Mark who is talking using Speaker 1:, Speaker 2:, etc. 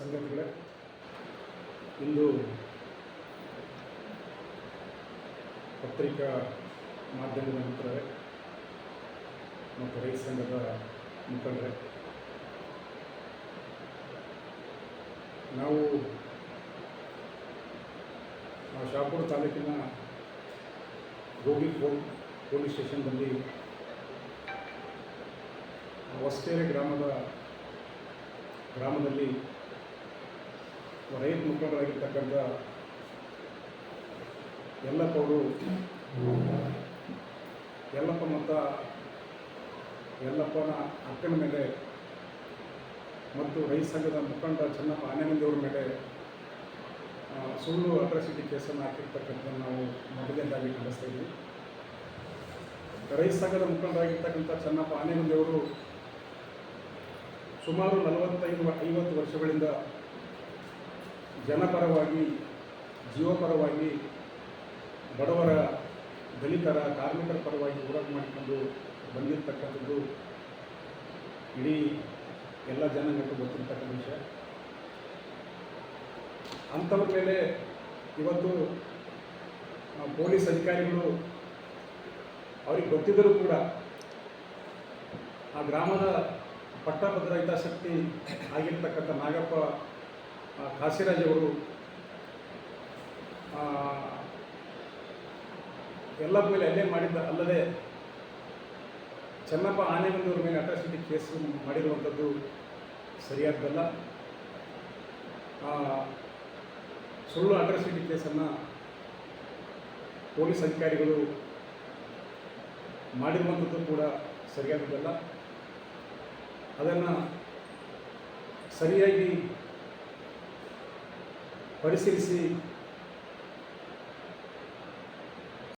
Speaker 1: ಸಂಗತಿಗಳೇ. ಇಂದು ಪತ್ರಿಕಾ ಮಾಧ್ಯಮದ ಮಿತ್ರರೇ ಮತ್ತು ರೈತ ಸಂಘದ ಮುಖಂಡರೇ, ನಾವು ಶಾಪುರ ತಾಲೂಕಿನ ಗೋಗಿ ಪೋಲ್ ಪೊಲೀಸ್ ಸ್ಟೇಷನ್ನಲ್ಲಿ ಹೊಸಕೆರೆ ಗ್ರಾಮದ, ಗ್ರಾಮದಲ್ಲಿ ರೈತ ಮುಖಂಡರಾಗಿರ್ತಕ್ಕಂಥ ಯಲ್ಲಪ್ಪ ಅವರು ಯಲ್ಲಪ್ಪ ಮತ್ತ ಯಲ್ಲಪ್ಪನ ಅಕ್ಕನ ಮೇಲೆ ಮತ್ತು ರೈತ ಸಂಘದ ಮುಖಂಡ ಚೆನ್ನಪ್ಪ ಆನೆಮಂದಿಯವರ ಮೇಲೆ ಸುಳ್ಳು ಅಟ್ರಾಸಿಟಿ ಕೇಸನ್ನು ಹಾಕಿರ್ತಕ್ಕಂಥ ನಾವು ಮೊದಲನೇದಾಗಿ ಖಂಡಿಸ್ತಾ ಇದ್ವಿ ರೈತ ಸಂಘದ ಮುಖಂಡರಾಗಿರ್ತಕ್ಕಂಥ ಚೆನ್ನಪ್ಪ ಆನೆಮಂದಿಯವರು ಸುಮಾರು ನಲವತ್ತೈದು, ಐವತ್ತು ವರ್ಷಗಳಿಂದ ಜನಪರವಾಗಿ, ಜೀವಪರವಾಗಿ, ಬಡವರ ದಲಿತರ, ಕಾರ್ಮಿಕರ ಪರವಾಗಿ ಹೋರಾಟ ಮಾಡಿಕೊಂಡು ಬಂದಿರತಕ್ಕಂಥದ್ದು ಇಡೀ ಎಲ್ಲ ಜನಾಂಗಕ್ಕೂ ಗೊತ್ತಿರ್ತಕ್ಕಂಥ ವಿಷಯ. ಅಂಥವ್ರ ಮೇಲೆ ಇವತ್ತು ಪೊಲೀಸ್ ಅಧಿಕಾರಿಗಳು ಅವ್ರಿಗೆ ಗೊತ್ತಿದ್ದರೂ ಕೂಡ ಆ ಗ್ರಾಮದ ಪಟ್ಟಭದ್ರ ಹಿತಾಸಕ್ತಿ ಆಗಿರ್ತಕ್ಕಂಥ ನಾಗಪ್ಪ ಕಾಶಿರಾಜ್ ಅವರು ಎಲ್ಲ ಮೇಲೆ ಅಲ್ಲೇ ಮಾಡಿದ್ದ ಅಲ್ಲದೆ ಚೆನ್ನಪ್ಪ ಆನೆಮಂದಿಯವ್ರ ಮೇಲೆ ಅಟ್ರಾಸಿಟಿ ಕೇಸ್ ಮಾಡಿರುವಂಥದ್ದು ಸರಿಯಾದ್ದಲ್ಲ ಸುಳ್ಳು ಅಟ್ರಾಸಿಟಿ ಕೇಸನ್ನು ಪೊಲೀಸ್ ಅಧಿಕಾರಿಗಳು ಮಾಡಿರುವಂಥದ್ದು ಕೂಡ ಸರಿಯಾದದ್ದಲ್ಲ. ಅದನ್ನು ಸರಿಯಾಗಿ Parece que ele se